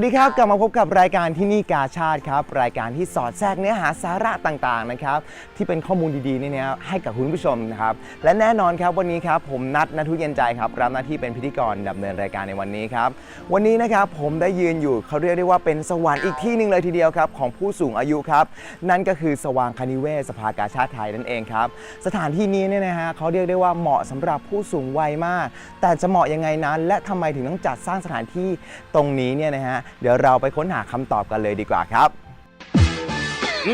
วัสดีครับกลับมาพบกับรายการที่นี่กาชาติครับ รายการที่สอดแทรกเนื้อหาสาระต่างๆนะครับที่เป็นข้อมูลดีๆเนี่ยนะให้กับคุณผู้ชมนะครับและแน่นอนครับวันนี้ครับผมนัดนัทุเย็นใจครับรับหน้าที่เป็นพิธีกรดำเนินรายการในวันนี้ครับวันนี้นะครับผมได้ยืนอยู่เขาเรียกได้ว่าเป็นสวรรค์อีกที่หนึ่งเลยทีเดียวครับของผู้สูงอายุครับนั่นก็คือสว่างคณิเวศสภากาชาติไทยนั่นเองครับสถานที่นี้เนี่ยนะฮะเขาเรียกได้ว่าเหมาะสำหรับผู้สูงวัยมาก แต่จะเหมาะยังไงนั้น และทำไมถึงต้องจัดสร้างสถานที่ตรงนี้เนี่ยนะฮะเดี๋ยวเราไปค้นหาคำตอบกันเลยดีกว่าครับ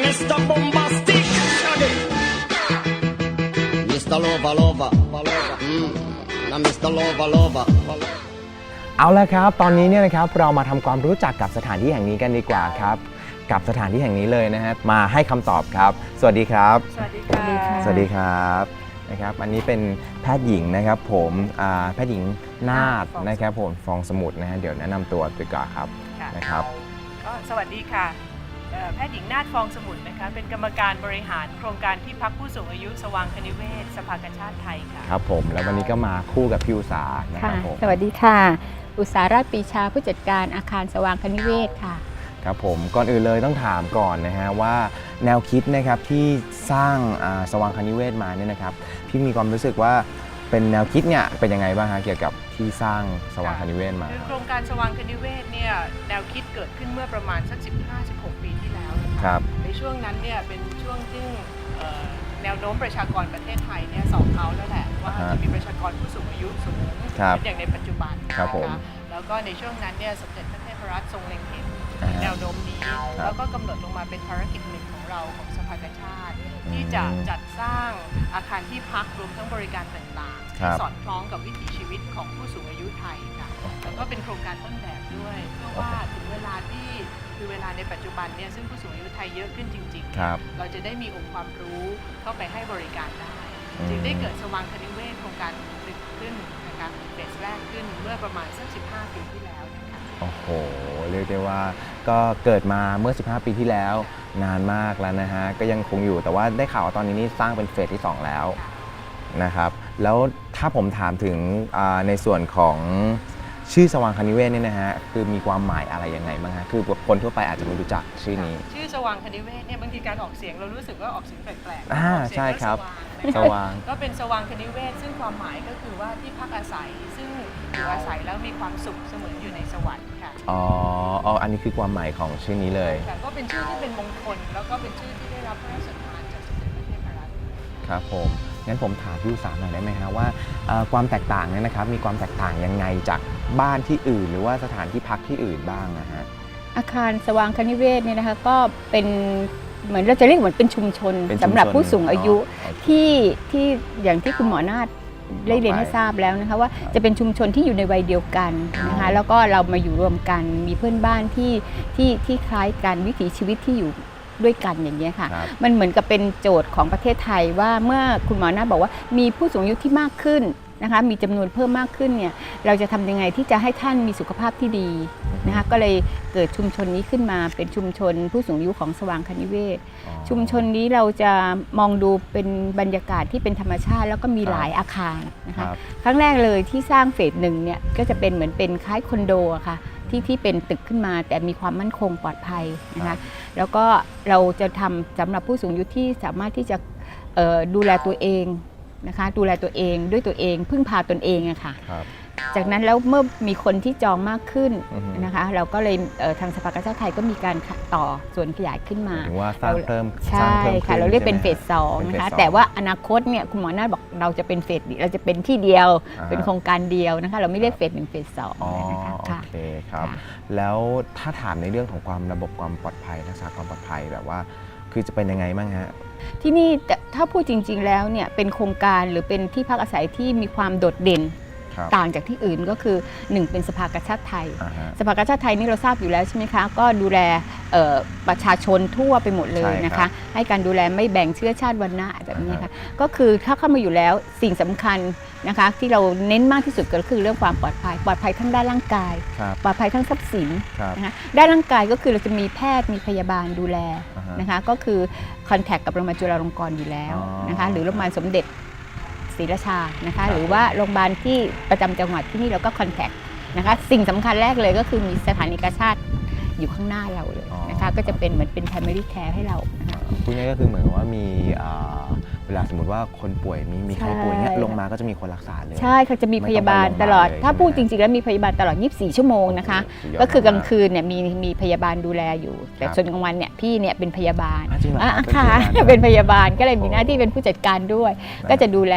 Mr. Bombastic. Mr. Lover, lover, mm. Now Mr. Lover, lover. เอาละครับ ตอนนี้เนี่ยนะครับเรามาทำความรู้จักกับสถานที่แห่งนี้กันดีกว่าครับกับสถานที่แห่งนี้เลยนะฮะมาให้คำตอบครับ สวัสดีครับ สวัสดีค่ะสวัสดีครับนะครับ อันนี้เป็นแพทย์หญิงนะครับ ผมอ่าแพทย์หญิงนาฏนะครับผมฟองสมุทรนะฮะเดี๋ยวแนะนำตัวดีกว่าครับ ค่ะ นะครับ ก็สวัสดีค่ะเอ่อแพทย์หญิงนาฏฟองสมุทรนะคะ เป็นกรรมการบริหารโครงการที่พักผู้สูงอายุสว่างคณิเวศสภากาชาติไทยค่ะ ครับผมแล้ววันนี้ก็มาคู่กับพี่อุสานะคค่ะ รับผมสวัสดีค่ะ อุตสาราชปรีชาผู้จัดการอาคารสว่างคณิเวศค่ะ ครับผมก่อนอื่นเลยต้องถามก่อนนะฮะว่าแนวคิดนะครับที่สร้างอ่าสว่างคณิเวศมาเนี่ยนะครับพี่มีความรู้สึกว่าเป็นแนวคิดเนี่ยเป็นยังไงบ้างฮะเกี่ยวกับ ที่สร้างสว่างคณิเวศมาคือโครงการสว่างคณิเวศเนี่ยแนวคิดเกิดขึ้นเมื่อประมาณสัก 15-16 ปีที่แล้วนะะครับ ในช่วงนั้นเนี่ยเป็นช่วงที่เอ่อแนวโน้มประชากรประเทศไทยเนี่ยสอบเขาแล้วแหละว่าอ่าฮะจะมีประชากรผู้สูงอายุสูงครับอย่างในปัจจุบันครับผมนะคะแล้วก็ในช่วงนั้นเนี่ยสมเด็จพระเทพรัตน์ทรงเล็งเห็นอ่าฮะแนวโน้มนี้ แล้วก็กำหนดลงมาเป็นภารกิจหนึ่งของเราของสภากาชาติ ที่จะอืม จัดสร้างอาคารที่พักรวมทั้งบริการต่างๆครั ที่บสอดคล้องกับวิถีชีวิตของผู้สูงอายุไทยค่ะแล้วก็เป็นโครงการต้นแบบด้วยเพื่อว่าถึงเวลาที่คือเวลาในปัจจุบันเนี่ยซึ่งผู้สูงอายุไทยเยอะขึ้นจริงๆครับเราจะได้มีองค์ความรู้เข้าไปให้บริการได้ อืม จึงได้เกิดสว่างคณิเวศโครงการหนึ่งขึ้นนะคะเฟสแรกขึ้นเมื่อประมาณสัก15 ปีที่แล้วนะคะ โอ้โห เรียกได้ว่าก็เกิดมาเมื่อ 15 ปีที่แล้ว นานมากแล้วนะฮะ ก็ยังคงอยู่แต่ว่าได้ข่าวว่าตอนนี้นี่สร้างเป็นเฟสที่ 2 แล้วนะครับ แล้ว ถ้าผมถามถึงอ่าในส่วนของชื่อสว่างคณิเวศเนี่ยนะฮะคือมีความหมายอะไรยังไงบ้างฮะคือคนทั่วไปอาจจะไม่รู้จักชื่อนี้ ชื่อสว่างคณิเวศเนี่ยบางทีการออกเสียงเรารู้สึกว่าออกเสียงแปลกๆอ่าออกเสียงใช่ครับว่าสสว่าว่างงนะคะก็เป็นสว่างคณิเวศซึ่งความหมายก็คือว่าที่พักอาศัยซึ่งอยู่อาศัยแล้วมีความสุขเสมือนอยู่ในสวรรค์ค่ะอ๋ออ๋ออันนี้คือความหมายของชื่อนี้เลยแต่ก็เป็นชื่อที่เป็นมงคลแล้วก็เป็นชื่อที่ได้รับพระราชทานจากสมเด็จพระเทพรัตน์ครับผม งั้นผมถามพี่อุสามหน่อยได้ไหมฮะว่าเอ่อความแตกต่างเนี่ยนะครับมีความแตกต่างยังไงจากบ้านที่อื่น หรือว่าสถานที่พักที่อื่นบ้างนะฮะอาคารสว่างคณิเวศเนี่ยนะคะก็เป็นเหมือนเราจะเรียกเหมือนเป็นชุมชนเป็นชุมชนสำหรับผู้สูงอายุอ๋อโอเคที่ที่อย่างที่คุณหมอนาฏได้เรียนบอกไปให้ทราบแล้วนะคะว่าครับจะเป็นชุมชนที่อยู่ในวัยเดียวกันนะคะอืมแล้วก็เรามาอยู่รวมกันมีเพื่อนบ้านที่ที่ที่คล้ายกันวิถีชีวิตที่อยู่ ด้วยกันอย่างนี้ยค่ะ ครับมันเหมือนกับเป็นโจทย์ของประเทศไทยว่าเมื่อคุณหมอหน้าบอกว่ามีผู้สูงอายุที่มากขึ้นนะคะ มีจำนวนเพิ่มมากขึ้นเนี่ยเราจะทำยังไงที่จะให้ท่านมีสุขภาพที่ดีนะคะก็เลยเกิดชุมชนนี้ขึ้นมาเป็นชุมชนผู้สูงอายุของสว่างคณิเวศ อ๋อ ชุมชนนี้เราจะมองดูเป็นบรรยากาศที่เป็นธรรมชาติ แล้วก็มีครับ หลายอาคารนะคคะ รับ ครั้งแรกเลยที่สร้างเฟสหนึ่งเนี่ยก็จะเป็นเหมือนเป็นคล้ายคอนโดอะค่ะ ที่ที่เป็นตึกขึ้นมา แต่มีความมั่นคงปลอดภัยนะครัคะบแล้วก็เราจะทำสำหรับผู้สูงอายุที่สามารถที่จะเอ่อดูแลตัวเองนะคะดูแลตัวเองด้วยตัวเองพึ่งพาตนเองอะค่ะครับ จากนั้นแล้วเมื่อมีคนที่จองมากขึ้นอือฮึนะคะ เราก็เลยเอ่อทางสภากาชาติไทยก็มีการต่อส่วนขยายขึ้นมาถึงว่าสร้างเพิ่มสร้างใช่เพิ่มค่ะขึ้นเราเรียกเป็นเฟใช่สไหมสองเป็นเฟสนะคะสองแต่ว่าอนาคตเนี่ยคุณหมอนาฏบอกเราจะเป็นเฟสเราจะเป็นที่เดียวอ่าฮะเป็นโครงการเดียวนะคะ เราไม่เรียกเฟสหนึ่งเฟสสองอ๋อนะคะโอค่ะเคครับค่ะแล้วถ้าถามในเรื่องของความระบบความปลอดภัยรักษาความปลอดภัยแบบว่า คือจะเป็นยังไงบ้างฮะที่นี่แต่ถ้าพูดจริง ๆ แล้วเนี่ยเป็นโครงการหรือเป็นที่พักอาศัยที่มีความโดดเด่น ครับต่างจากที่อื่นก็คือหนึ่งเป็นสภากาชาติไทย อ่าฮะ สภากาชาติไทยนี่เราทราบอยู่แล้วใช่ไหมคะ ก็ดูแลเอ่อประชาชนทั่วไปหมดเลยนะใช่ครัคะ บให้การดูแลไม่แบ่งเชื้อชาติวรรณะแบบนี้อ่าค่ะฮะก็คือถ้าเข้ามาอยู่แล้วสิ่งสำคัญนะคะ ที่เราเน้นมากที่สุดก็คือเรื่องความปลอดภัย ปลอดภัยทั้งด้านร่างกาย ครับ ปลอดภัยทั้งทรัพย์สินครับนะคะด้านร่างกายก็คือเราจะมีแพทย์มีพยาบาลดูแล อ่าฮะ นะคะก็คือคอนแทคกับโรงพยาบาลจุฬาลงกรณ์อยู่แล้วอ๋อนะคะหรือโรงพยาบาลสมเด็จ ศรีราชานะครัคะบหรือว่าโรงพยาบาลที่ประจำจังหวัดที่นี่เราก็คอนแทคนะคะสิ่งสำคัญแรกเลยก็คือมีสถานีกาชาติอยู่ข้างหน้าเราเลยนะคะก็จะเป็นเหมือนเป็น primary care ให้เรานะคะพูดง่ายๆก็คือเหมือนกับว่ามีอ่าเวลาสมมติว่าคนป่วยมีมีใครป่วยเนี่ยใช่ ลงมาก็จะมีคนรักษาเลยใช่เขาจะมีไม่พต้องยาบาลไปโรงพยาบาลตลอดเลยถ้าใช่ไหมพูดจริงๆ แล้วมีพยาบาลตลอด 24 ชั่วโมงนะคะโอ้โหสุดยอดก็คือกลางมากคืนเนี่ยมีมีพยาบาลดูแลอยู่ แต่ครับ ส่วนกลางวันเนี่ยพี่เนี่ยเป็นพยาบาลอะจริงเหรออะครับค่ะเป็นพยาบาล เป็นพยาบาลก็เลยมีหน้าที่เป็นผู้จัดการด้วยนะก็จะดูแล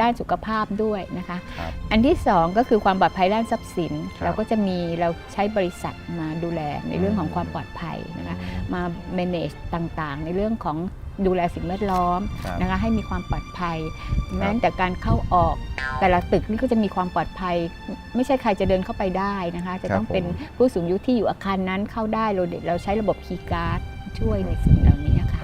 ด้านสุขภาพด้วยนะคะ ครับอันที่สองก็คือความปลอดภัยด้านทรัพย์สิน ครับเราก็จะมีเราใช้บริษัทมาดูแลในเรื่องของความปลอดภัยนะคะมา manage ต่างๆ ในเรื่องของดูแลสิ่งแวดล้อมครับ นะคะให้มีความปลอดภัยแม้แต่การเข้าออกแต่ละตึกนี่ก็จะมีความปลอดภัย ไม่ใช่ใครจะเดินเข้าไปได้นะคะ จะต้องครับผมเป็นผู้สูงอายุที่อยู่อาคารนั้นเข้าได้เราเราใช้ระบบคีย์การ์ดช่วยในสิ่งเหล่านี้ค่ะ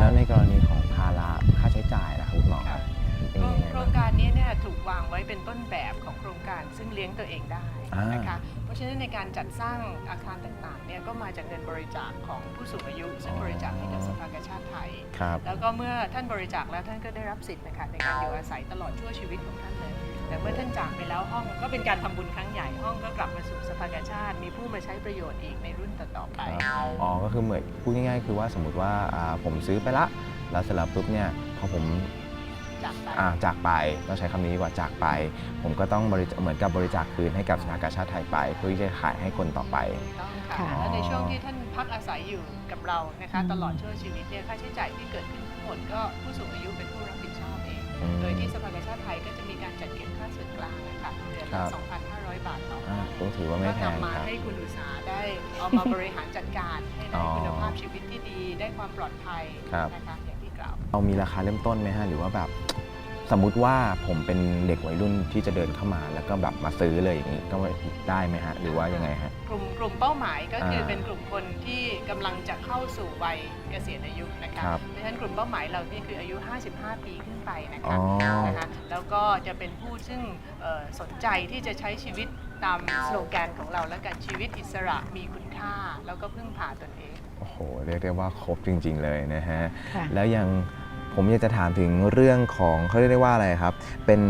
แล้วในกรณีของภาระค่าใช้จ่ายล่ะครับคุณหมอครับ เป็นโครงยังไงโครบ้าง งการนี้เนี่ยถูกวางไว้เป็นต้นแบบของโครงการซึ่งเลี้ยงตัวเองได้อ่านนะคะ เพราะฉะนั้นในการจัดสร้างอาคารต่างๆเนี่ยก็มาจากเงินบริจาคของผู้สูงอายุ ซึ่งบริจาคให้กับสภากาชาติไทย ครับ แล้วก็เมื่อท่านบริจาคแล้วท่านก็ได้รับสิทธิ์นะคะในการอยู่อาศัยตลอดชั่วชีวิตของท่านเลย แต่เมื่อท่านจากไปแล้วห้องก็เป็นการทำบุญครั้งใหญ่ห้องก็กลับมาสู่สภากาชาติ มีผู้มาใช้ประโยชน์อีกในรุ่นต่อๆไปอ๋อ ก็คือเหมือนพูดง่ายๆ คือว่าสมมติว่าอ่าผมซื้อไปละ แล้วเสร็จแล้วปุ๊บเนี่ยพอผมจากไป อ่าจากไปต้องใช้คำนี้ดีกว่าจากไป ผมก็ต้องบริจาเหมือนกับบริจาคคืนให้กับสภากาชาติไทยไป เพื่อที่จะขายให้คนต่อไป ต้องค่ะค่ะ และในช่วงที่ท่านพักอาศัยอยู่กับเรานะคะ อืม ตลอดชั่วชีวิตเนี่ยค่าใช้จ่ายที่เกิดขึ้นทั้งหมดก็ผู้สูงอายุเป็นผู้รับผิดชอบเอง อืม โดยที่สภากาชาติไทยก็จะมีการจัดเก็บค่าส่วนกลางนะคะเดือนครัละบ 2,500 บาทต่ออ่าห้องก็ถือว่าไม่ก็แพงนำมาครับ ให้คุณอุตสาหได้เอามาบริหารจัดการให้อ๋ได้อคุณภาพชีวิตที่ดีได้ความปลอดภัยครับ นะคะอย่างที่กล่าว เรามีราคาเริ่มต้นไหมฮะหรือว่าแบบ สมมุติว่าผมเป็นเด็กวัยรุ่นที่จะเดินเข้ามา แล้วก็แบบมาซื้อเลยอย่างนี้ก็ได้ไหมฮะ หรือว่ายังไงฮะ กลุ่มกลุ่มเป้าหมายก็คืออ่าเป็นกลุ่มคนที่กำลังจะเข้าสู่วัยเกษียณอายุนะคะครับเพราะฉะนั้นกลุ่มเป้าหมายเรานี่คืออายุ 55 ปีขึ้นไปนะอ๋คะอ นะคะแล้วก็จะเป็นผู้ซึ่งเอ่อสนใจที่จะใช้ชีวิตตามสโลแกนของเราแล้วกันชีวิตอิสระมีคุณค่า แล้วก็พึ่งพาตนเอง โอ้โห เรียกได้ว่าครบจริง ๆ เลยนะฮะ ค่ะ แล้วยัง ผมอยากจะถามถึงเรื่องของเขาเรียกได้ว่าอะไรครับ เป็น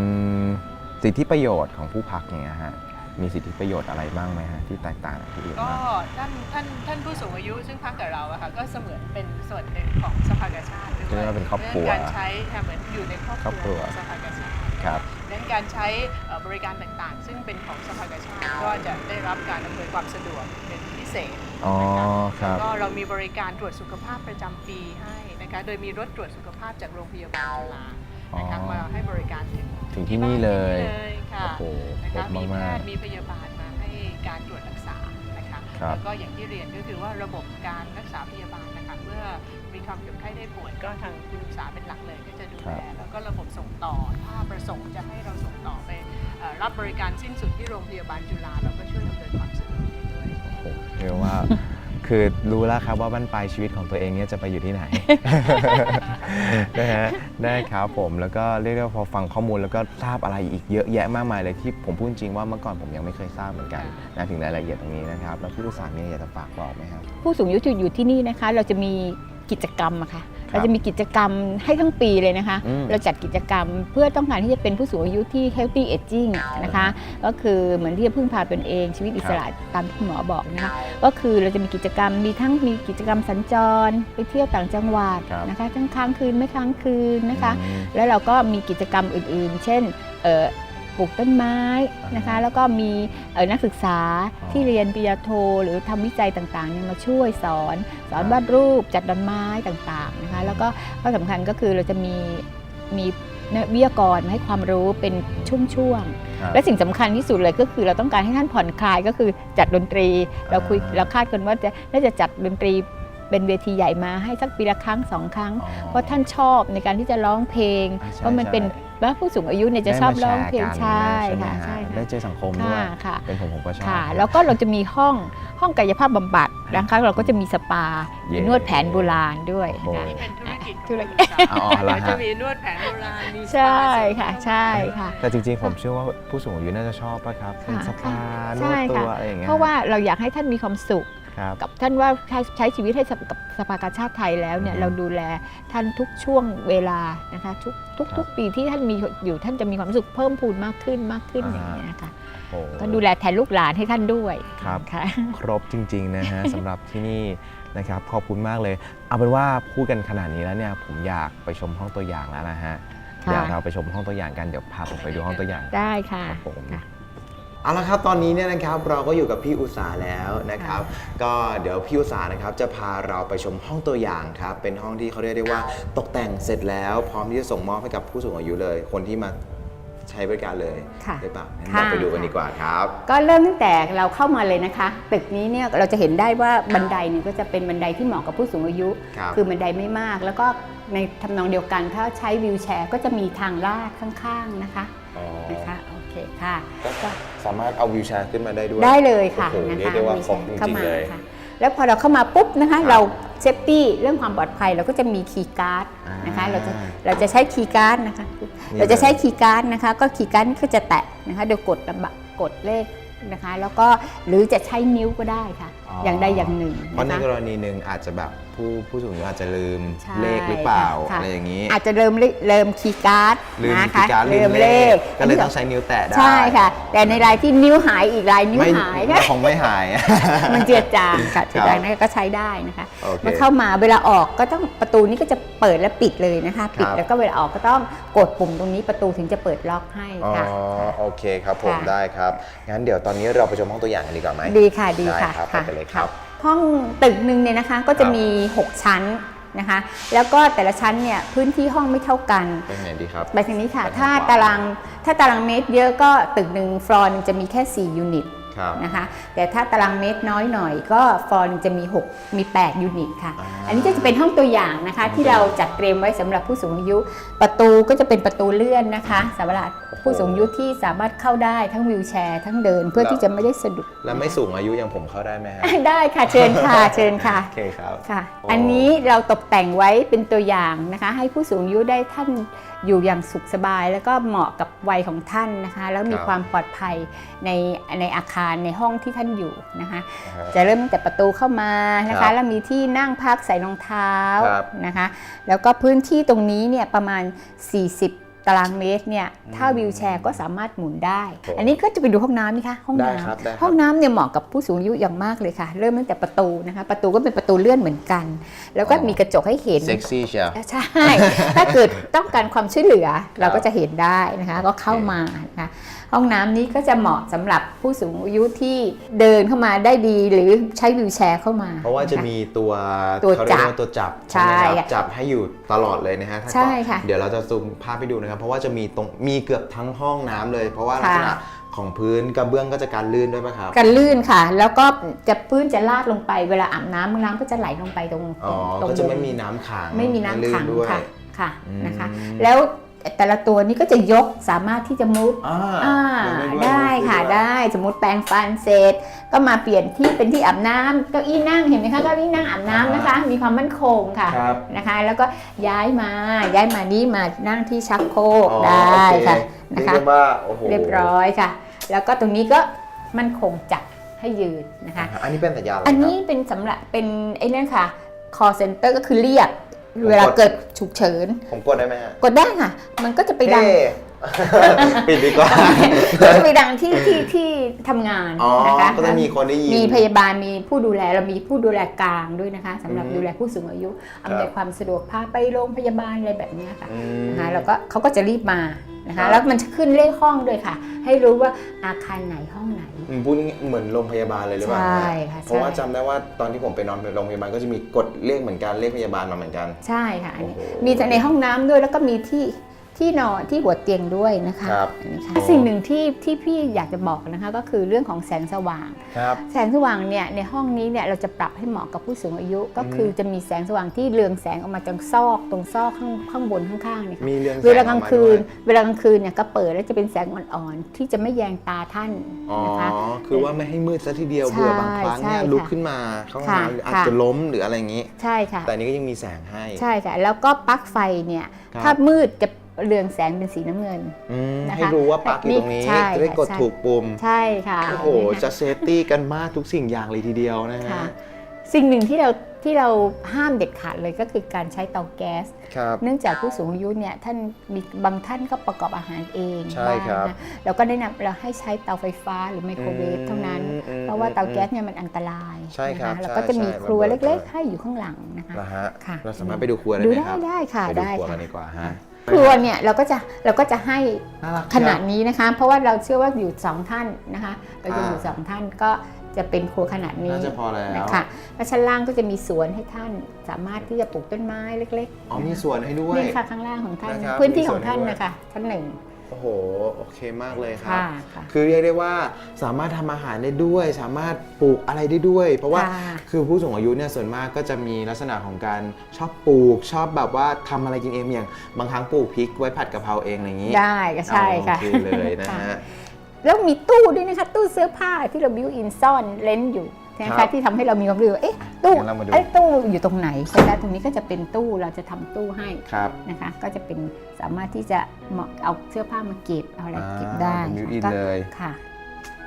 สิทธิประโยชน์ของผู้พักเนี่ยฮะมีสิทธิประโยชน์อะไรบ้างไหมฮะที่แตกต่างจากที่อื่นก็บ้างท่านท่านท่านผู้สูงอายุซึ่งพักกับเราอะค่ะก็เสมือนเป็นส่วนหนึ่งของสภากาชาติด้วยเรียกว่าเป็นครอบครัวดังนั้นการใช้ค่ะเหมือนอยู่ในครอบครอบคครัรัววของสภากาชาติ ครับ ดังนั้นการใช้เอ่อบริการต่างๆ ซึ่งเป็นของสภากาชาติก็จะได้รับการอำนวยความสะดวกเป็นพิ เศษอ๋อนะคะครับแล้วก็เรามีบริการตรวจสุขภาพประจำปีให้นะคะโดยมีรถตรวจสุขภาพจากโรงพยาบาลจุฬานะคะอ๋อมาให้บริการถึงถึงที่นี่เลยที่บ้านที่นี่เลยค่ะโอ้โหนะครคะบมีแพมาก ทย์มีพยาบาลมาให้การตรวจรักษานะคะครับ แล้วก็อย่างที่เรียนก็คือว่าระบบการรักษาพยาบาลนะคะเมื่อมีความเจ็บไข้ได้ป่วยก็ทางคุณศึกษาเป็นหลักเลยก็จะดูครัแลบแล้วก็ระบบส่งต่อ ถ้าประสงค์จะให้เราส่งต่อไปเอ่อรับบริการสิ้นสุดที่โรงพยาบาลจุฬาเราก็ช่วยอำนวยความ โอ้โหเรียกว่า คือรู้แล้วครับว่าบั้นปลายชีวิตของตัวเองเนี่ยจะไปอยู่ที่ไหน นะฮะได้ครับผมแล้วก็เรียกได้ว่าพอฟังข้อมูลแล้วก็ทราบอะไรอีกเยอะแยะมากมายเลยที่ผมพูดจริงว่าเมื่อก่อนผมยังไม่เคยทราบเหมือนกันนะถึงรายละเอียดตรงนี้นะครับแล้วพี่ลูกสาวมีอะไรอยากจะฝากบอกไหมครับ ผู้สูงอายุที่อยู่ที่นี่นะคะ เราจะมีกิจกรรมอะค่ะครับ เราจะมีกิจกรรมให้ทั้งปีเลยนะคะอืมเราจัดกิจกรรมเพื่อต้องการที่จะเป็นผู้สูงอายุที่ healthy aging อะนะคะ ก็คือเหมือนที่จะพึ่งพาตนเองชีวิตอิสระตามที่คุณหมอบอกนะคะ ก็คือเราจะมีกิจกรรมมีทั้งมีกิจกรรมสัญจรไปเที่ยวต่างจังหวัดครับนะคะ ทั้งค้างคืนไม่ค้างคืนนะคะอืมแล้วเราก็มีกิจกรรมอื่น ๆ เช่นเอ่อป ลูกต้นไม้นะคะ แล้วก็มีเอ่อนักศึกษาอ๋อที่เรียนปริญญาโท หรือทำวิจัยต่างๆเนี่ยมาช่วยสอน สอนครับวาดรูปจัดดอกไม้ต่างๆนะคะ แล้วก็ข้อสำคัญก็คือเราจะมีมีวิทยากรมาให้ความรู้เป็นช่วงๆครับและสิ่งสำคัญที่สุดเลยก็คือเราต้องการให้ท่านผ่อนคลายก็คือจัดดนตรี เราคุยอ่าเราคาดกันว่าจะน่าจะจัดดนตรีเป็นเวทีใหญ่มาให้สักปีละครั้งสองครั้งอ๋อเพราะท่านชอบในการที่จะร้องเพลงอ่าใช่เพราะมันเป็น ใช่ว่าผู้สูงอายุเนี่ยจะชอบร้องเพลงได้มาแชใช่ร์กันค่ะใช่ใช่ไหมฮะได้ค่ะเจอสังคมด้วยค่ะค่ะเป็นผมผมก็ชอบค่ะแล้วก็เราจะมีห้องห้องกายภาพบำบัดนะคะเราก็จะมีสปาเย้มีนวดแผนโบราณด้วยนะคะนี่เป็นธุรกิจของธุรบกิจริษัทอ๋อเหรอฮะจะมีนวดแผนโบราณมีสปาใช่ค่ะใช่ค่ะ แต่จริงๆ ผมเชื่อว่าผู้สูงอายุน่าจะชอบป่ะครับเป็นค่ะสปานวใช่ดตัค่ะวอะไรอย่างเงี้ยเพราะว่าเราอยากให้ท่านมีความสุข ครับกับท่านว่าใช้ใช้ชีวิตให้กับสภากาชาติไทยแล้วเนี่ยอืมเราดูแลท่านทุกช่วงเวลานะคะทุกทุกครับทุกปีที่ท่านมีอยู่ท่านจะมีความสุขเพิ่มพูนมากขึ้นมากขึ้นอ่าอย่างนี้ยนะคะโอ้ ก็ดูแลแทนลูกหลานให้ท่านด้วยครับ ค่ะ ครบจริง ๆ นะฮะ สำหรับที่นี่นะครับ ขอบคุณมากเลย เอาเป็นว่าพูดกันขนาดนี้แล้วเนี่ยผมอยากไปชมห้องตัวอย่างแล้วนะฮะ ค่ะ เดี๋ยวเราไปชมห้องตัวอย่างกัน เดี๋ยวพาผมไปดูห้องตัวอย่างได้ค่ะ ครับผม ค่ะ เอาละครับตอนนี้เนี่ยนะครับเราก็อยู่กับพี่อุตสาแล้วนะครับ ก็เดี๋ยวพี่อุตสานะครับจะพาเราไปชมห้องตัวอย่างครับเป็นห้องที่เขาเรียกได้ว่าตกแต่งเสร็จแล้ว พร้อมที่จะส่งมอบให้กับผู้สูงอายุเลย คนที่มาใช้บริการเลยค่ะได้ปะงั้นค่ะเราไปดูกันดีกว่าครับ ก็เริ่มตั้งแต่เราเข้ามาเลยนะคะ ตึกนี้เนี่ยเราจะเห็นได้ว่าบันไดเนี่ยก็จะเป็นบันไดที่เหมาะกับผู้สูงอายุ ครับอบันไดไม่มาก แล้วก็ในทำนองเดียวกันถ้าใช้วิวแชร์ ก็จะมีทางลาดข้างๆนะคะอ๋อนะคะโอ เคค่ะก็สามารถเอาวิวแชร์ขึ้นมาได้ด้วย ได้เลยค่ะโอ้โหนะเรียกคะได้ว่าวิวครบแชจเข้าริงมาๆเลย ค่ะ แล้วพอเราเข้ามาปุ๊บนะคะ ครับเราเซฟตี้เรื่องความปลอดภัยเราก็จะมีคีย์การ์ดนะคะ อ่าเราจะเราจะใช้คีย์การ์ดนะคะ นี่เราจะใช้เลยคีย์การ์ดนะคะ ก็คีย์การ์ดนี่ก็จะแตะนะคะโดยกดลำบะกดเลขนะคะ แล้วก็หรือจะใช้นิ้วก็ได้ค่ะ อ๋ออ อย่างใดอย่างหนึ่งเพราะในนะคะกรณีหนึ่งอาจจะแบบ ผู้ผู้สูงอายุอาจจะลืมใช่เลขหรือเปล่าค่ะ อะไรอย่างนี้ อาจจะเริ่มเริ่มคีย์การ์ดลืมนะคะคีย์การ์ดลืมเลขก็เลยต้องใช้นิ้วแตะได้ใช่ค่ะ แต่ในรายที่นิ้วหายอีกรายนิ้วไม่หายไม่ค่ะ คงไม่หาย มันเจือจางค่ะเจือจางครับนั่นก็ใช้ได้นะคะโอเคเมื่อเข้ามาเวลาออกก็ต้องประตูนี้ก็จะเปิดและปิดเลยนะคะ ปิดครับ แล้วก็เวลาออกก็ต้องกดปุ่มตรงนี้ประตูถึงจะเปิดล็อกให้อ๋อค่ะ โอเคครับผมค่ะ ได้ครับงั้นเดี๋ยวตอนนี้เราไปชมห้องตัวอย่างกันดีกว่าไหมดีค่ะดีค่ะได้ครับค่ะไปเลยครับ ห้องตึกหนึ่งเนี่ยนะคะก็จะครับมี 6 ชั้นนะคะ แล้วก็แต่ละชั้นเนี่ยพื้นที่ห้องไม่เท่ากันเป็นไงดีครับไปทางนี้ค่ะไปทางถ้าขวาตารางถ้าตารางเมตรเยอะก็ตึกหนึ่งฟลอร์หนึงจะมีแค่ 4 ยูนิตครับ นะคะ แต่ถ้าตารางเมตรน้อยหน่อยก็ฟลอร์หนึงจะมี 6 มี 8 ยูนิตค่ะอ่าอันนี้ก็จะเป็นห้องตัวอย่างนะคะ ที่เราจัดเตรียมไว้สำหรับผู้สูงอายุ ประตูก็จะเป็นประตูเลื่อนนะคะสำหรับผู้สูงอายุที่สามารถเข้าได้ทั้งวิวแชร์ ทั้งเดินเพื่อที่จะไม่ได้สะดุด แล้วไม่สูงอายุอย่างผมเข้าได้ไหมฮะได้ค่ะเชิญค่ะเชิญค่ะโอเคครับค่ะโอ้อันนี้เราตกแต่งไว้เป็นตัวอย่างนะคะ ให้ผู้สูงอายุได้ท่าน อยู่อย่างสุขสบาย แล้วก็เหมาะกับวัยของท่านนะคะ แล้วมีความปลอดภัยในในอาคารในห้องที่ท่านอยู่นะคะนะฮะจะเริ่มตั้งแต่ประตูเข้ามานะครัคะ บแล้วมีที่นั่งพักใส่รองเท้าครับ นะคะ แล้วก็พื้นที่ตรงนี้เนี่ยประมาณ 40 ตารางเมตรเนี่ยถ้าวิวแชร์ก็สามารถหมุนได้ครับอันนี้ก็จะไปดูห้องน้ำนี่คะห้องได้น้ครับได้ครับำห้องน้ำเนี่ยเหมาะกับผู้สูงอายุอย่างมากเลยค่ะ เริ่มตั้งแต่ประตูนะคะ ประตูก็เป็นประตูเลื่อนเหมือนกัน แล้วก็มีกระจกให้เห็นเซ็กซี่เชียวใช่ ถ้าเกิดต้องการความช่วยเหลือเราก็จะเห็นได้นะคะ ก็เข้ามานะคะ ห้องน้ำนี้ก็จะเหมาะสำหรับผู้สูงอายุที่เดินเข้ามาได้ดีหรือใช้วิวแชร์เข้ามา เพราะว่าจะนคมีตัวตัวเขาเรียกจับว่าตัวจับใช่ไหมครับค่ะจับให้อยู่ตลอดเลยนะฮะถ้าใช่ค่ะเดี๋ยวเราจะซูมภาพให้ดูนะครับ เพราะว่าจะมีตรงมีเกือบทั้งห้องน้ำเลย เพราะว่าลักษณะค่ะของพื้นกระเบื้องก็จะการลื่นด้วยป่ะครับกันลื่นค่ะ แล้วก็จะพื้นจะลาดลงไปเวลาอาบน้ำน้ำก็จะไหลลงไปตรงอ๋อตรงก็จะไม่มุมีน้ำขังไม่มีน้ำให้ลื่ขังด้วยค่ะค่ะอืมนะคะ แล้ว แต่ละตัวนี้ก็จะยกสามารถที่จะมุดอ่าอ่าวยได้ค่ะวยได้สมมติแปรงฟันเสร็จ ก็มาเปลี่ยนที่เป็นที่อาบน้ำเก้าอี้นั่งเห็นไหมคะเก้าอี้นั่งอาบน้ำนะคะ มีความมั่นคงค่ะครับนะคะ แล้วก็ย้ายมาย้ายมานี่มานั่งที่ชักโครกอ๋อได้โอเค่ะเรีนะยกคะได้ว่าโอ้โหเรียบร้อยค่ะ แล้วก็ตรงนี้ก็มั่นคงจับให้ยืนนะคะ อันนี้เป็นสัญญาณอะไรอันครับนี้เป็นสำหรับเป็นไอ้นั่นค่ะ call center ก็คือเรียกผม เวลากดเกิดฉุกเฉินผมกดได้ไหมฮะ กดได้ค่ะ มันก็จะไปดัง เฮ้ ปิดดีกว่าก็จะไปดังที่ที่ที่ทำงานอ๋อนะคะก็จะมีคนได้ยินมีพยาบาลมีผู้ดูแลเรามีผู้ดูแลกลางด้วยนะคะสำหรับอืมดูแลผู้สูงอายุอำนวยความสะดวกพาไปโรงพยาบาลอะไรแบบเนี้ยค่ะอืมนะคะแล้วก็เขาก็จะรีบมานะครัคะบแล้วมันจะขึ้นเลขห้องด้วยค่ะ ให้รู้ว่าอาคารไหนห้องไหนอืมพูดง่ายๆเหมือนโรงพยาบาลเลยหรือเปล่าใช่ค่ะเพราะว่าใช่จำได้ว่าตอนที่ผมไปนอนโรงพยาบาลก็จะมีกดเลขเหมือนกันเลขพยาบาลมาเหมือนกัน ใช่ค่ะอันนี้โอ้โหมีแต่ในห้องน้ำด้วยแล้วก็มีที่ ที่นอนที่หัวเตียงด้วยนะคะครับอันนี้ค่ะสิ่งหนึ่งที่ที่พี่อยากจะบอกนะคะก็คือเรื่องของแสงสว่าง ครับ แสงสว่างเนี่ยในห้องนี้เนี่ยเราจะปรับให้เหมาะกับผู้สูงอายุ ก็คือจะมีแสงสว่างที่เรืองแสงออกมาจากซอกตรงซอกข้างข้างบนข้างๆเนี่ยค่ะ มีเรื่องแสงเวลากลางคืน ออกมาด้วยเวลากลางคืนเนี่ยก็เปิดแล้วจะเป็นแสงอ่อนๆที่จะไม่แยงตาท่านอ๋อ นะคะ คือว่าไม่ให้มืดซะทีเดียวใช่เบื่อบางครั้งเนี่ยใช่ค่ะลุกขึ้นมาเข้าห้องค่ะน้ำหรืออาจค่ะ จะล้มหรืออะไรอย่างนี้ ใช่ค่ะ แต่อันนี้ก็ยังมีแสงให้ ใช่ค่ะ แล้วก็ปลั๊กไฟเนี่ย ครับถ้ามืดจะ เรืองแสงเป็นสีน้ำเงิน อืมนะคะให้รู้ว่าปลั๊กอยู่ตรงนี้ ใช่จะได้กดใช่ ถูกปุ่ม ใช่ค่ะโอ้โหนี่ค่ะจะเซฟตี้กันมากทุกสิ่งอย่างเลยทีเดียวนะฮะ ค่ะ สิ่งหนึ่งที่เราที่เราห้ามเด็ดขาดเลยก็คือการใช้เตาแก๊ส ครับ เนื่องจากผู้สูงอายุเนี่ยท่านมีบางท่านก็ประกอบอาหารเองใช่ครับางนะเราก็แนะนำเราให้ใช้เตาไฟฟ้าหรือไมโครเวฟเท่านั้น อืมอืม เพราะว่าเตาแก๊สเนี่ยมันอันตรายใช่ครับนะคะแล้วใช่ก็จะมีใช่ครัวระเบิดเล็กได้ๆให้อยู่ข้างหลังนะคะ นะฮะค่ะ เราสามารถไปดูครัวได้ดูไหมได้ครับได้ค่ะไปดูได้ครัวกัค่ะ นดีกว่าฮะ ครัวเนี่ยเราก็จะเราก็จะให้น่ารักขนาดนี้นะคะ เพราะว่าเราเชื่อว่าอยู่สองท่านนะคะเราจะอ่าอยู่สองท่านก็จะเป็นครัวขนาดนี้น่าจะพอแล้วนะคะแล้วชั้นล่างก็จะมีสวนให้ท่านสามารถที่จะปลูกต้นไม้เล็กๆอ๋อมีนะคะสวนให้ด้วยนี่ค่ะข้างล่างของท่านนะครับพื้นที่มีขส่อวนงท่านด้วยนะคะชั้นหนึ่ง โอ้โห โอเคมากเลยครับ ค่ะค่ะ คือเรียกได้ว่าสามารถทำอาหารได้ด้วย สามารถปลูกอะไรได้ด้วย เพราะว่าค่ะคือผู้สูงอายุเนี่ยส่วนมากก็จะมีลักษณะของการชอบปลูก ชอบแบบว่าทำอะไรกินเองอย่าง บางครั้งปลูกพริกไว้ผัดกะเพราเองอะไรอย่างนี้ได้ก็ใช่ค่ะโอเคเลยนะฮะ แล้วมีตู้ด้วยนะคะ ตู้เสื้อผ้าที่เราบิวอินซ่อนเลนส์อยู่ นะครัคะบที่ทำให้เรามีความรู้สึกว่าเอ๊ะตู้งั้นเรามาดูไอ้ตู้อยู่ตรงไหนใช่ไหมตรงนี้ก็จะเป็นตู้เราจะทำตู้ให้ครับ นะคะ ก็จะเป็นสามารถที่จะเหมาะเอาเสื้อผ้ามาเก็บเอาอะไรเก็บได้เป็นบิวอินก็เลย ค่ะ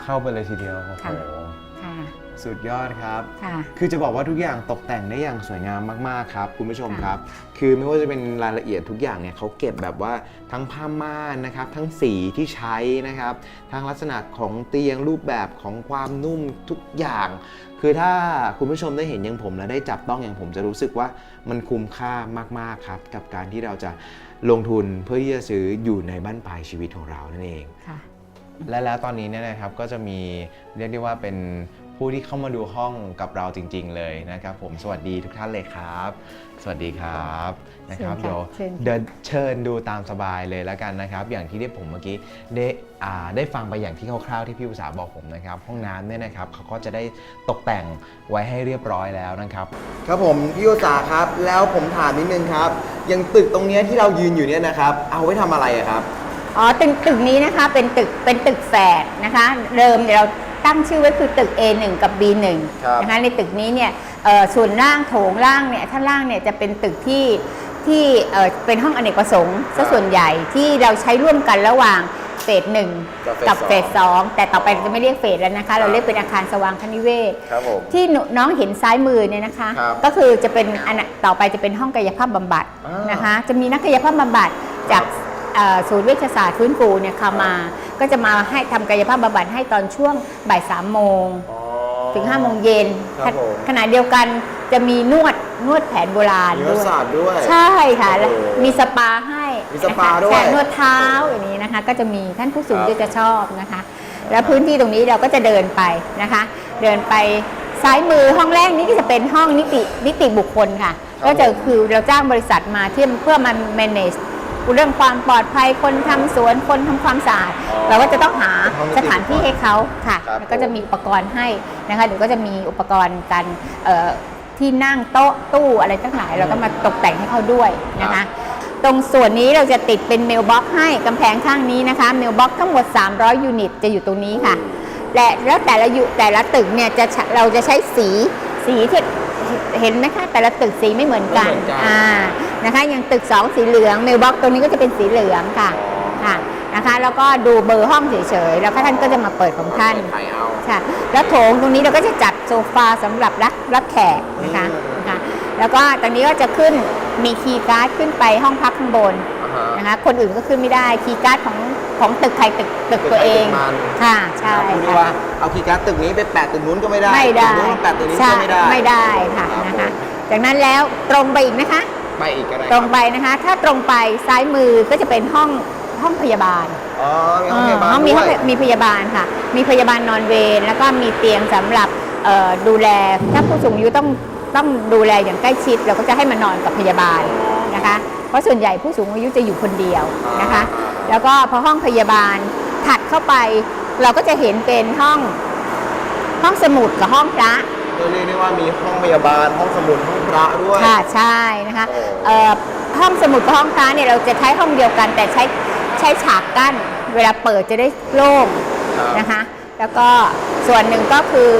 เข้าไปเลยทีเดียวโอ้โหค่ะ ค่ะสุดยอดครับ ค่ะ คือจะบอกว่าทุกอย่างตกแต่งได้อย่างสวยงามมากๆครับคุณผู้ชมค่ะครับ คือไม่ว่าจะเป็นรายละเอียดทุกอย่างเนี่ยเขาเก็บแบบว่าทั้งผ้าม่านนะครับ ทั้งสีที่ใช้นะครับ ทั้งลักษณะของเตียงรูปแบบของความนุ่มทุกอย่าง คือถ้าคุณผู้ชมได้เห็นอย่างผมและได้จับต้องอย่างผมจะรู้สึกว่ามันคุ้มค่ามากๆครับ กับการที่เราจะลงทุนเพื่อที่จะซื้ออยู่ในบ้านปลายชีวิตของเรานั่นเองค่ะ และแล้วตอนนี้เนี่ยนะครับก็จะมีเรียกได้ว่าเป็นผู้ที่เข้ามาดูห้องกับเราจริง ๆ เลยนะครับผมสวัสดีทุกท่านเลยครับ สวัสดีครับนะครับเชิญค่ะเดี๋ยวเชิญค่ะเดินเชิญดูตามสบายเลยแล้วกันนะครับ อย่างที่ได้ผมเมื่อกี้ได้อ่าได้ฟังไปอย่างที่คร่าวๆที่พี่อุตสาหบอกผมนะครับ ห้องน้ำเนี่ยนะครับเขาก็จะได้ตกแต่งไว้ให้เรียบร้อยแล้วนะครับ ครับผมพี่อุตสาครับ แล้วผมถามนิดนึงครับอย่างตึกตรงนี้ที่เรายืนอยู่เนี่ยนะครับ เอาไว้ทำอะไรครับ อ๋อตึกตึกนี้นะคะเป็นตึกเป็นตึกแฝดนะคะเดิมเดี๋ยวเราตั้งชื่อไว้คือตึก A1 กับ B1 ครับนะคะในตึกนี้เนี่ยเอ่อส่วนล่างโถงล่างเนี่ยท่านล่างเนี่ยจะเป็นตึกที่ที่เอ่อเป็นห้องอเนกประสงค์ซะส่วนใหญ่ที่เราใช้ร่วมกันระหว่างเฟสหนึ่งกับเฟสกับเฟสสองแต่ต่อไปเราจะไม่เรียกเฟสแล้วนะคะ เราเรียกเป็นอาคารสว่างคณิเวศ ครับผม ที่หนูน้องเห็นซ้ายมือเนี่ยนะคะ ครับก็คือจะเป็นอันต่อไปจะเป็นห้องกายภาพบำบัดอ่านนะคะ จะมีนักกายภาพบำบัดจากเอ่อ ศูนย์เวชศาสตร์ฟื้นฟูเนี่ยเข้ามา ก็จะมาให้ทำกายภาพบำบัดให้ตอนช่วงบ่ายสามโมงอ๋อ ถึง5้าโมงเย็นครับผม ขณะเดียวกันจะมีนวดนวดแผนโบราณมีด้รัวยศาสตร์ด้วย ใช่ค่ะแล้วโอ้โหมีสปาให้มีสปานะคะด้วยใช่นวดเท้าอย่างนี้นะคะ ก็จะมีท่านผู้สูงครับอายุจะชอบนะคะ แล้วพื้นที่ตรงนี้เราก็จะเดินไปนะคะ เดินไปซ้ายมือห้องแรกนี้ก็จะเป็นห้องนิตินิติบุคคลค่ะ ก็จะคือเราจ้างบริษัทมาที่เพื่อมา manage เรื่องความปลอดภัยคนทำสวนคนทำความสะอาดอ๋อเราก็จะต้องหาเป็นห้องนิติสถานที่ให้เขาค่ะครับ แล้วก็จะมีอุปกรณ์ให้นะคะเดี๋ยวก็จะมีอุปกรณ์การเอ่อที่นั่งโต๊ะตู้อะไรทั้งหลายเราก็มาตกแต่งให้เขาด้วยนะคะ ตรงส่วนนี้เราจะติดเป็นเมลบ็อกให้กำแพงข้างนี้นะคะ เมลบ็อกทั้งหมด 300 ยูนิต จะอยู่ตรงนี้ค่ะ และแล้วแต่ละอยู่แต่ละตึกเนี่ยจะใช้เราจะใช้สีสีที่ เห็นไหมคะ แต่ละตึกสีไม่เหมือนกันไม่เหมือนกัน อ่านะคะอย่างตึก 2 สีเหลืองเมลบ็อกตรงนี้ก็จะเป็นสีเหลืองค่ะค่ะนะคะแล้วก็ดูเบอร์ห้องเฉยๆแล้วก็ท่านก็จะมาเปิดของท่านขายเอาค่ะแล้วโถงตรงนี้เราก็จะจัดโซฟาสำหรับรับรับแขกนะคะอืมนะคะแล้วก็ตรงนี้ก็จะขึ้นมีคีย์การ์ดขึ้นไปห้องพักข้างบน อ่าฮะ นะคะคนอื่นก็ขึ้นไม่ได้คีย์การ์ดของ ของตึกใครตึกตึกตึกตัวเองใครตึกมันค่ะใช่พูดได้ค่ะว่าเอาคีย์การ์ดตึกนี้ไปแปะตึกนู้นก็ไม่ได้ไม่ได้ตึกนู้นมาแปะตึกนี้ใช่ก็ไม่ได้ไม่ได้ค่ะรับนะคะผมจากนั้นแล้วตรงไปอีกนะคะ ไปอีกก็ได้ตรงไปนะคะ ถ้าตรงไปซ้ายมือก็จะเป็นห้องห้องพยาบาลอ๋อมีห้องพยาบาลอ๋อมีห้องด้วยมีพยาบาลค่ะ มีพยาบาลนอนเวรแล้วก็มีเตียงสำหรับเอ่อดูแลถ้าผู้สูงอายุต้องต้องดูแลอย่างใกล้ชิด เราก็จะให้มานอนกับพยาบาลนะคะ เพราะส่วนใหญ่ผู้สูงอายุจะอยู่คนเดียวนะคะอ่า แล้วก็พอห้องพยาบาลถัดเข้าไป เราก็จะเห็นเป็นห้องห้องสมุดกับห้องพระก็เรียกได้ว่ามีห้องพยาบาลห้องสมุดห้องพระด้วยค่ะใช่นะคะโอ้เอ่อห้องสมุดกับห้องพระเนี่ยเราจะใช้ห้องเดียวกัน แต่ใช้ใช้ฉากกั้น เวลาเปิดจะได้โล่งครับนะคะ แล้วก็ส่วนหนึ่งก็คือ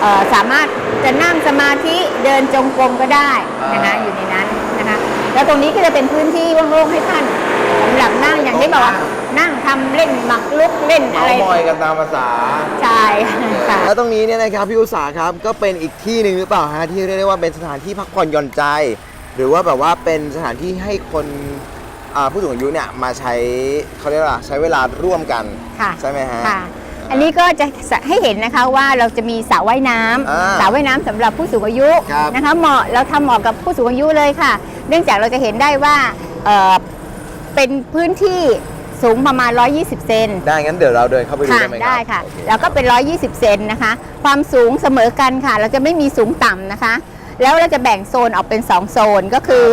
เออสามารถจะนั่งสมาธิเดินจงกรมก็ได้นะคะอยู่ในนั้นนะคะแล้วตรงนี้ก็จะเป็นพื้นที่โล่งๆให้ท่านสำ หรับนั่งอย่างที่บอกว่านั่งทำเล่นหมักลุกเล่นเมาอะไรมอยกันตามภาษา ใช่ค่ะ แล้วตรงนี้เนี่ยนะครับพี่อุตสาหครับก็เป็นอีกที่หนึ่งหรือเปล่าฮะที่เรียกได้ว่าเป็นสถานที่พักผ่อนหย่อนใจ หรือว่าแบบว่าเป็นสถานที่ให้คนอ่าผู้สูงอายุเนี่ยมาใช้เขาเรียกว่าใช้เวลาร่วมกันค่ะ ใช่ไหมฮะ ค่ะ อันนี้ก็จะให้เห็นนะคะว่าเราจะมีสระว่ายน้ำอ่าสระว่ายน้ำสำหรับผู้สูงอายุครับนะคะ เหมาะเราทำเหมาะกับผู้สูงอายุเลยค่ะ เนื่องจากเราจะเห็นได้ว่าเอ่อ เป็นพื้นที่สูงประมาณ 120 เซนได้งั้นเดี๋ยวเราเดินเข้าไปดูค่ะได้ไหมครับได้ค่ะ โอเแล้วก็เป็น 120 เซนนะคะ ความสูงเสมอกันค่ะ เราจะไม่มีสูงต่ำนะคะ แล้วเราจะแบ่งโซนออกเป็น 2 โซนก็คือ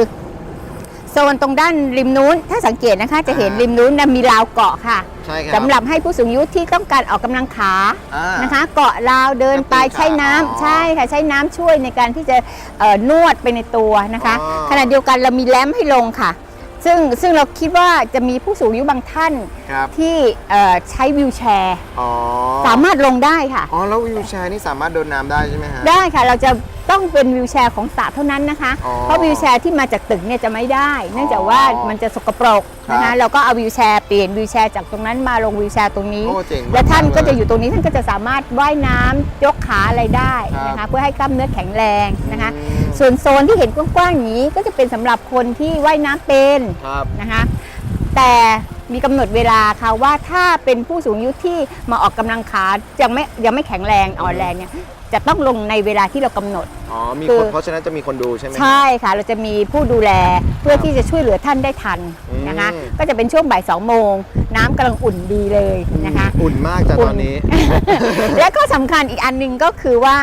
โซนตรงด้านริมนู้น ถ้าสังเกตนะคะ จะเห็นอ่าริริมนู้นนะมีราวเกาะค่ะใช่ครับสำหรับให้ผู้สูงอายุที่ต้องการออกกำลังขา อ่านะคะเกาะราวเดินไปกระตุ้นขาใช้น้ำอ๋อใช่ค่ะใช้น้ำช่วยในการที่จะเอ่อนวดไปในตัวนะคะ อ๋อขณะเดียวกันเรามีแรมป์ให้ลงค่ะ ซึ่งซึ่งเราคิดว่าจะมีผู้สูงอายุบางท่านครับที่เอ่อใช้วิวแชร์ อ๋อสามารถลงได้ค่ะ อ๋อแล้ววิวแชร์นี่สามารถโดนน้ำได้ใช่ไหมฮะ ได้ค่ะเราจะต้องเป็นวิวแชร์ของสระเท่านั้นนะคะ อ๋อเพราะวิวแชร์ที่มาจากตึกเนี่ยจะไม่ได้ เนื่องจากว่ามันจะสกปรกนะครัคะบเราก็เอาวิวแชร์เปลี่ยนวิวแชร์จากตรงนั้นมาลงวิวแชร์ตรงนี้ โอ้เจ๋งมากและท่านก็เลยจะอยู่ตรงนี้ท่านก็จะสามารถว่ายน้ำยกขาอะไรได้นะครัคะบเพื่อให้กล้ามเนื้อแข็งแรงนะคะ อืม ส่วนโซนที่เห็นกว้างๆอย่างนี้ก็จะเป็นสำหรับคนที่ว่ายน้ำเป็นครับ นะคะแต่มีกำหนดเวลาค่ะว่าถ้าเป็นผู้สูงอายุที่มาออกกำลังขายังไม่ยังไม่แข็งแรงอ่อนแรงเนี่ยจะต้องลงในเวลาที่เรากำหนด อ๋อ มีคืคน อ เพราะฉะนั้นจะมีคนดูใช่ไหม ใช่ค่ะ เราจะมีผู้ดูแลเพื่อที่จะช่วยเหลือท่านได้ทันนะคะ อืม ก็จะเป็นช่วงบ่ายสองโมง น้ำกำลังอุ่นดีเลยนะคะ อุ่นมากจากอุ่น ตอนนี้ และก็สำคัญอีกอันหนึ่งก็คือว่า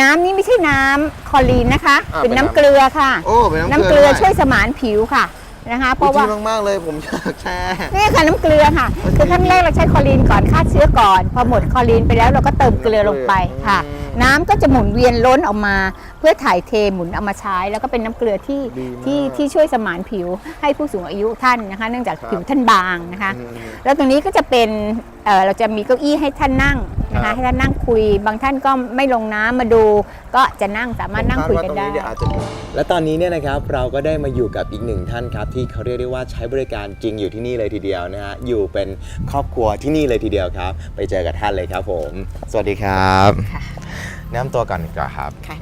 น้ำนี้ไม่ใช่น้ำคลอรีนนะคะ อ่าเป็นเป็นน้ำน้ำ เกลือค่ะ โอ้เป็นน้ำน้ำเกเกลืลืออด้วยช่วยสมานผิวค่ะนะคะ เพเพราะราะว่าว่า มากๆเลยผมอยากแช่ นี่ค่ะน้ำเกลือค่ะ โอเค คือขั้นแรกเราใช้คลอรีนก่อนฆ่าเชื้อก่อน พอหมดคลอรีนไปแล้วเราก็เติมเกลือลงไปค่ะ อืม น้ำก็จะหมุนเวียนล้นออกมา เพื่อถ่ายเทหมุนเอามาใช้ แล้วก็เป็นน้ำเกลือที่ดีมากที่ที่ช่วยสมานผิวให้ผู้สูงอายุท่านนะคะ เนื่องจากครับ ผิวท่านบางนะคะ อืม แล้วตรงนี้ก็จะเป็นเอ่อเราจะมีเก้าอี้ให้ท่านนั่งนะครัคะบ ให้ท่านนั่งคุย บางท่านก็ไม่ลงน้ำมาดู ก็จะนั่งสามารถนั่งคุยกันได้เดี๋ยวอาจจะและตอนนี้เนี่ยนะครับเราก็ได้มาอยู่กับอีกหนึ่งท่านครับที่เขาเรียกได้ว่าใช้บริการจริงอยู่ที่นี่เลยทีเดียวนะฮะอยู่เป็นครอบครัวที่นี่เลยทีเดียวครับ ไปเจอกับท่านเลยครับผม สวัสดีครับค่ะ แนะนำตัวก่อนดีกว่อนครับค่ะ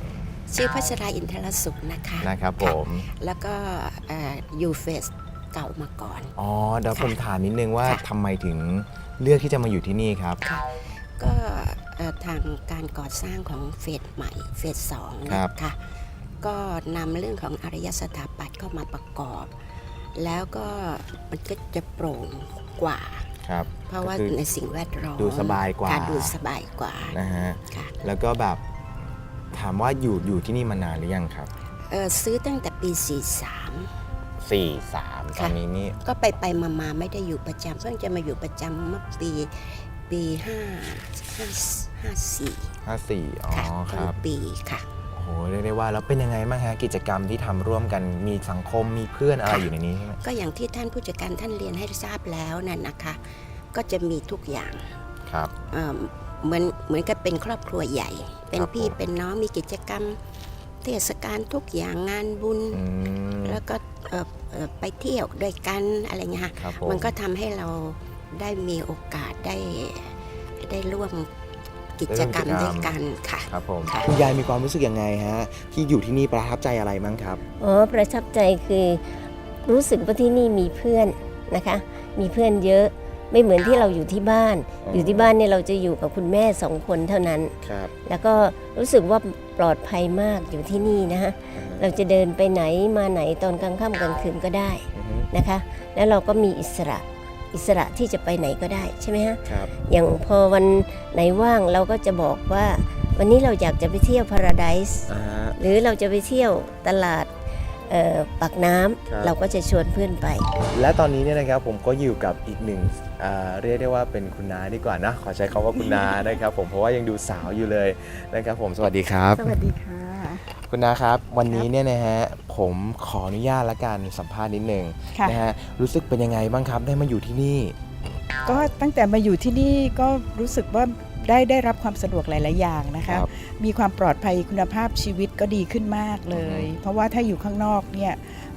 ชื่อพัชราอินทรสุขนะคะนะครับผมแล้วก็เอ่ออยู่เฟสเก่ามาก่อน อ๋อเดี๋ยวค่ะผมถามนิดนึงว่าค่ะทำไมถึงเลือกที่จะมาอยู่ที่นี่ครับค่ะก็เอ่อทางการก่อสร้างของเฟสใหม่เฟสสองครับนะคะก็นำเรื่องของอารยสถาปัตย์เข้ามาประกอบ แล้วก็มันก็จะโปร่งกว่า ครับเพราะว่าก็คือ ในสิ่งแวดล้อมดูสบายกว่า ค่ะดูสบายกว่านะฮะค่ะแล้วก็แบบถามว่าอยู่อยู่ที่นี่มานานหรือยังครับ เอ่อซื้อตั้งแต่ปี 43สี่สามค่ะตอนนี้นี่ก็ไปไปมามาไม่ได้อยู่ประจำเพิ่งจะมาอยู่ประจำเมื่อปีปีห้าห้าห้าสี่ห้าสี่อ๋อค่ะคต้รันบปีค่ะ โอ้โหเรียกได้ว่าแล้วเป็นยังไงบ้างฮะกิจกรรมที่ทำร่วมกันมีสังคมมีเพื่อนอะไรอยู่ในนี้ใช่ไหมก็อย่างที่ท่านผู้จัดการท่านเรียนให้ทราบแล้วนั่นนะคะ ก็จะมีทุกอย่างครับ เอิ่มเหมือนเหมือนกับเป็นครอบครัวใหญ่ เป็นครับพี่ผม เป็นน้องมีกิจกรรม เทศกาลทุกอย่างงานบุญ อืมแล้วก็เอ่อเอ่อไปเที่ยวด้วยกันอะไรเงี้ยค่ะครับผมมันก็ทำให้เราได้มีโอกาสได้ได้ร่วม กิจกรรมได้ร่วมกิจกรรมด้วยกันค่ะครับผมค่ะ คุณยายมีความรู้สึกยังไงฮะที่อยู่ที่นี่ประทับใจอะไรมั้งครับ อ๋อประทับใจคือรู้สึกว่าที่นี่มีเพื่อนนะคะ มีเพื่อนเยอะไม่เหมือนที่เราอยู่ที่บ้าน อ๋อออ ยู่ที่บ้านเนี่ยเราจะอยู่กับคุณแม่สองคนเท่านั้น ครับแล้วก็รู้สึกว่าปลอดภัยมากอยู่ที่นี่นะฮะเราจะเดินไปไหนมาไหนตอนกลางค่ำกลางคืนก็ได้อือฮึนะคะ แล้วเราก็มีอิสระ อิสระที่จะไปไหนก็ได้ใช่ไหมฮะครับอย่างพอวันไหนว่างเราก็จะบอกว่า วันนี้เราอยากจะไปเที่ยวพาราไดส์อ่า หรือเราจะไปเที่ยวตลาดเอ่อปากน้ำครับ เราก็จะชวนเพื่อนไป และตอนนี้เนี่ยนะครับผมก็อยู่กับอีกหนึ่งอ่าเรียกได้ว่าเป็นคุณน้าดีกว่านะ ขอใช้คำว่าคุณน้า นะครับผมเพราะว่ายังดูสาวอยู่เลยนะครับผมสวัสดีครับ สวัสดีค่ะ คุณน้าครับ วันนี้เนี่ยนะฮะผมขออนุญาตละกันสัมภาษณ์นิดนึงค่ะ นะฮะรู้สึกเป็นยังไงบ้างครับได้มาอยู่ที่นี่ ก็ตั้งแต่มาอยู่ที่นี่ก็รู้สึกว่าได้ได้รับความสะดวกหลาย ๆ อย่างนะคะครับมีความปลอดภัยคุณภาพชีวิตก็ดีขึ้นมากเลย เพราะว่าถ้าอยู่ข้างนอกเนี่ย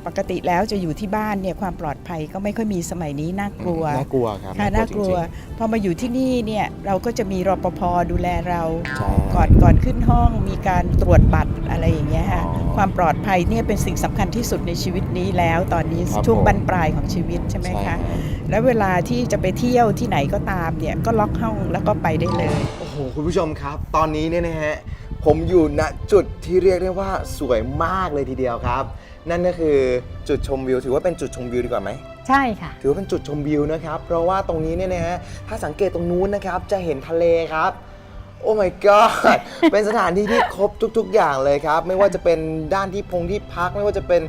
ปกติแล้วจะอยู่ที่บ้านเนี่ยความปลอดภัยก็ไม่ค่อยมีสมัยนี้น่ากลัวน่ากลัวครับค่ะน่ากลัวจริงพอมาอยู่ที่นี่เนี่ยเราก็จะมีรปภดูแลเราๆใช่ก่อนก่อนขึ้นห้องมีการตรวจบัตรอะไรอย่างเงี้ยค่ะอ๋อความปลอดภัยเนี่ยเป็นสิ่งสำคัญที่สุดในชีวิตนี้แล้ว ตอนนี้ครับช่วงผมบรรปลายของชีวิตใช่ไหมใช่คะรับแล้วเวลาที่จะไปเที่ยวที่ไหนก็ตามเนี่ยก็ล็อกห้องแล้วก็ไปได้เลยโอ้โหคุณผู้ชมครับ ตอนนี้เนี่ยนะฮะ ผมอยู่ณจุดที่เรียกได้ว่าสวยมากเลยทีเดียวครับ นั่นก็คือจุดชมวิว ถือว่าเป็นจุดชมวิวดีกว่าไหม ใช่ค่ะ ถือว่าเป็นจุดชมวิวนะครับ เพราะว่าตรงนี้เนี่ยนะฮะถ้าสังเกตตรงนู้นนะครับ จะเห็นทะเลครับ โอ้ my god เป็นสถานที่ที่ครบทุก ๆ อย่างเลยครับ ไม่ว่าจะเป็นด้านที่พงที่พัก ไม่ว่าจะเป็น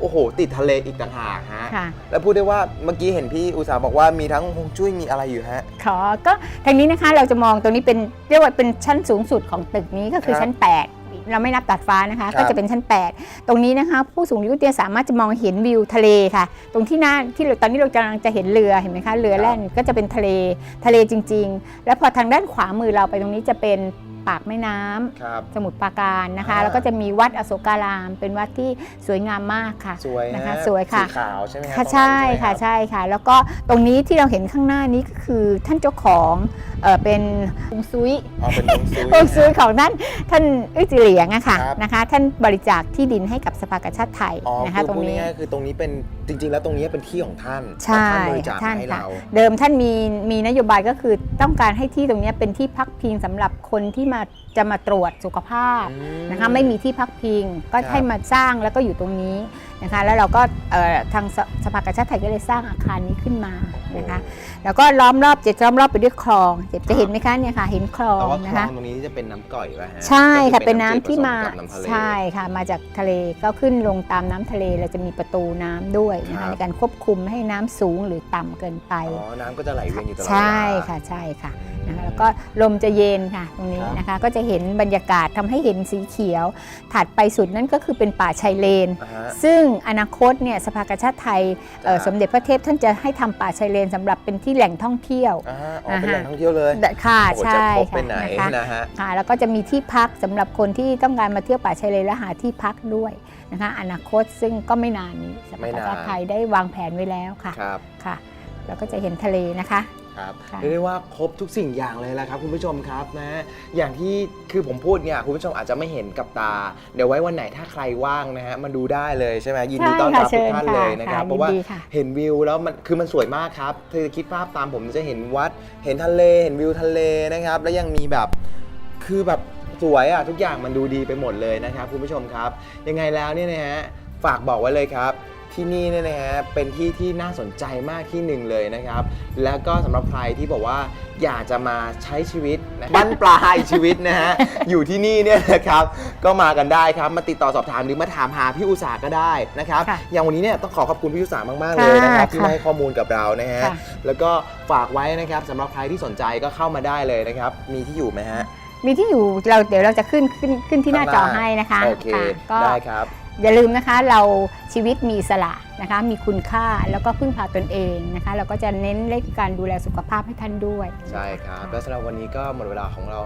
โอ้โห ติดทะเลอีกต่างหากฮะ ค่ะ แล้วพูดได้ว่าเมื่อกี้เห็นพี่อุตสาห์บอกว่ามีทั้งฮวงจุ้ยมีอะไรอยู่ฮะ ขอก็ทางนี้นะคะเราจะมองตรงนี้เป็นเรียกว่าเป็นชั้นสูงสุดของตึกนี้ก็คือครับชั้น 8 เราไม่นับตัดฟ้านะคะ ครับก็จะเป็นชั้น 8 ตรงนี้นะคะ ผู้สูงอายุเนี่ยสามารถจะมองเห็นวิวทะเลค่ะ ตรงที่หน้าที่เราตอนนี้เรากำลังจะเห็นเรือเห็นไหมคะเรือแล่นก็จะเป็นทะเลทะเลจริง ๆ แล้วพอทางด้านขวามือเราไปตรงนี้จะเป็น ปากแม่น้ำครับ สมุทรปราการนะคะ อ่า แล้วก็จะมีวัดอโศการาม เป็นวัดที่สวยงามมากค่ะ สวยนะคะฮะสวยค่ะ สีขาวใช่ไหมฮะค่ะตรงนั้นใช่ค่ะไหมรับ ใช่ค่ะ แล้วก็ตรงนี้ที่เราเห็นข้างหน้านี้ก็คือท่านเจ้าของเอ่อเป็นฮวงซุยอ๋อเป็นฮวงซุยฮวงซุยของท่านท่านอึจิเหลียงอะค่ะครับ นะคะ ท่านบริจาคที่ดินให้กับสภากาชาติไทยอ๋อนะคะคือตรงพูดนี้ ง่ายๆคือตรงนี้เป็นจริง ๆ แล้วตรงนี้เป็นที่ของท่านใช่แล้วท่านบริจาคท่านให้ค่ะ เรา เดิมท่านมีมีนโยบายก็คือต้องการให้ที่ตรงเนี้ยเป็นที่พักพิงสำหรับคนที่มาจะมาตรวจสุขภาพอืมนะคะไม่มีที่พักพิงก็ครับให้มาสร้างแล้วก็อยู่ตรงนี้นะคะแล้วเราก็เอ่อทางสสภากาชาติไทยก็เลยสร้างอาคารนี้ขึ้นมานะคะ แล้วก็ล้อมรอบจะล้อมรอบไปด้วยคลองเจ็บจะเห็นไหมคะเนี่ยค่ะ เห็นคลอแต่งว่าคนะลอคะงตรงนี้จะเป็นน้ำก่อยป่ะฮะใช่ค่ะก็อเป็นน้ำที่มาจืดผสกับน้ำทะเล ใช่ค่ะมาจากทะเลก็ขึ้นลงตามน้ำทะเลเราจะมีประตูน้ำด้วยนะครัคะบ ในการควบคุมไม่ให้น้ำสูงหรือต่ำเกินไป อ๋อ น้ำก็จะไหลเวียนอยู่ตลอดเวลา ใช่ค่ะใช่ค่ะนะคะแล้วก็ลมจะเย็นค่ะตรงนี้ครับ นะคะก็จะเห็นบรรยากาศทำให้เห็นสีเขียว ถัดไปสุดนั่นก็คือเป็นป่าชายเลน อ่าฮะ ซึ่งอนาคตเนี่ยสภากาชาติไทยเอ่อจะสมเด็จพระเทพท่านจะให้ทำป่าชายเลนสำหรับเป็นที่แหล่งท่องเที่ยว อ่าฮะอ๋อเป็นแหล่งท่องเที่ยวเลยค่ะโอ้โหใช่จะครบค่ะไปไหนนะคะ นะฮะ ค่ะแล้วก็จะมีที่พักสำหรับคนที่ต้องการมาเที่ยวป่าชายเลนและหาที่พักด้วยนะคะอนาคตซึ่งก็ไม่นานนี้สไม่ภากานานชาติไทยได้วางแผนไว้แล้วค่ะครับ ค่ะ แล้วก็จะเห็นทะเลนะคะ ครับค่ะเรียกได้ว่าครบทุกสิ่งอย่างเลยแหละครับ คุณผู้ชมครับนะอย่างที่คือผมพูดเนี่ยคุณผู้ชมอาจจะไม่เห็นกับตา เดี๋ยวไว้วันไหนถ้าใครว่างนะฮะมาดูได้เลยใช่ไหมยินดีต้อนรับทุกท่านเลยนะครับ เพราะว่ายินดีค่ะเห็นวิวแล้วมันคือมันสวยมากครับคือคิดภาพตามผมจะเห็นวัด เห็นทะเลเห็นวิวทะเลนะครับ แล้วยังมีแบบคือแบบสวยอะทุกอย่างมันดูดีไปหมดเลยนะครับคุณผู้ชมครับ ยังไงแล้วเนี่ยนะฮะฝากบอกไว้เลยครับ ที่นี่เนี่ยนะฮะเป็นที่ที่น่าสนใจมากที่หนึ่งเลยนะครับ แล้วก็สำหรับใครที่บอกว่าอยากจะมาใช้ชีวิตนะบั้นปลายชีวิตนะฮะอยู่ที่นี่เนี่ยนะครับก็มากันได้ครับมาติดต่อสอบถามหรือมาถามหาพี่อุตสาหก็ได้นะครับค่ะอย่างวันนี้เนี่ยต้องขอขอบคุณพี่อุตสาหมากๆเลยนะครับค่ะที่มาให้ข้อมูลกับเรานะฮะค่ะ แล้วก็ฝากไว้นะครับสำหรับใครที่สนใจก็เข้ามาได้เลยนะครับมีที่อยู่ไหมฮะ มีที่อยู่เราเดี๋ยวเราจะขึ้นขึ้นขึ้นที่หน้าจอให้นะคะโอเค ค่ะก็ได้ครับ อย่าลืมนะคะเราชีวิตมีสละนะคะมีคุณค่าแล้วก็พึ่งพาตนเองนะคะ เราก็จะเน้นเรื่องการดูแลสุขภาพให้ท่านด้วย ใช่ครับและสำหรับวันนี้ก็หมดเวลาของเรา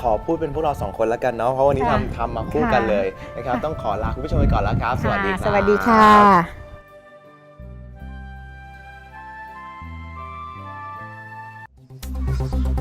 ขอพูดเป็นพวกเราสองคนแล้วกันเนาะเพราะวันนี้ค่ะทำทมาคู่กันเลยนะครับต้องขอลาคุณผู้ชมไปก่อนแล้วครับ สวัสดีครับสวัสดีค่ะ